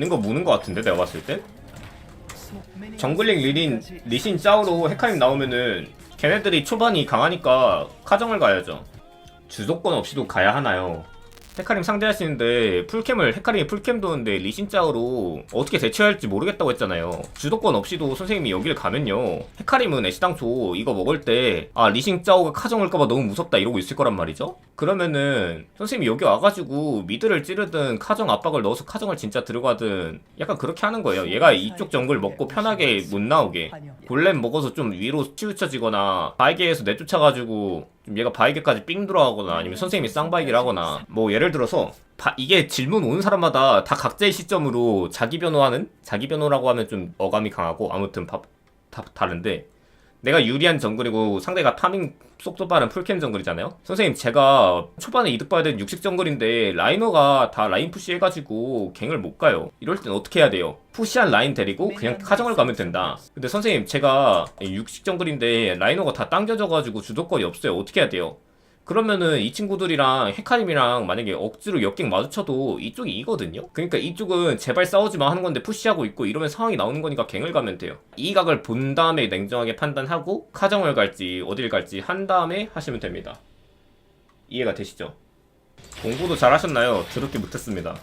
있는 거 무는 거 같은데 내가 봤을 때 정글링 리린 리신 짜오로 헤카림 나오면은 걔네들이 초반이 강하니까 카정을 가야죠. 주도권 없이도 가야 하나요 헤카림 상대하시는데 풀캠을 헤카림이 풀캠 도는데 리신 짜오로 어떻게 대처해야 할지 모르겠다고 했잖아요. 주도권 없이도 선생님이 여기를 가면요. 헤카림은 애시당초 이거 먹을 때 아 리신 짜오가 카정 올까봐 너무 무섭다 이러고 있을 거란 말이죠? 그러면은 선생님이 여기 와가지고 미드를 찌르든 카정 압박을 넣어서 카정을 진짜 들어가든 약간 그렇게 하는 거예요. 얘가 이쪽 정글 먹고 편하게 못 나오게. 골렘 먹어서 좀 위로 치우쳐지거나 바이게에서 내쫓아가지고 좀 얘가 바이게까지 삥 들어가거나 아니면 선생님이 쌍바이게를 하거나 뭐 예를 들어서 바- 이게 질문 오는 사람마다 다 각자의 시점으로 자기 변호하는 자기 변호라고 하면 좀 어감이 강하고 아무튼 바- 다 다른데 내가 유리한 정글이고 상대가 파밍 속도 빠른 풀캠 정글이잖아요. 선생님 제가 초반에 이득 봐야 되는 육식 정글인데 라이너가 다 라인 푸시 해가지고 갱을 못 가요. 이럴 땐 어떻게 해야 돼요? 푸시한 라인 데리고 그냥 카정을 가면 된다. 근데 선생님 제가 육식 정글인데 라이너가 다 당겨져가지고 주도권이 없어요. 어떻게 해야 돼요? 그러면은 이 친구들이랑 헤카림이랑 만약에 억지로 역갱 마주쳐도 이쪽이 이거든요? 그러니까 이쪽은 제발 싸우지 마 하는 건데 푸시하고 있고 이러면 상황이 나오는 거니까 갱을 가면 돼요. 이 각을 본 다음에 냉정하게 판단하고 카정을 갈지 어딜 갈지 한 다음에 하시면 됩니다. 이해가 되시죠? 공부도 잘 하셨나요? 더럽게 못했습니다.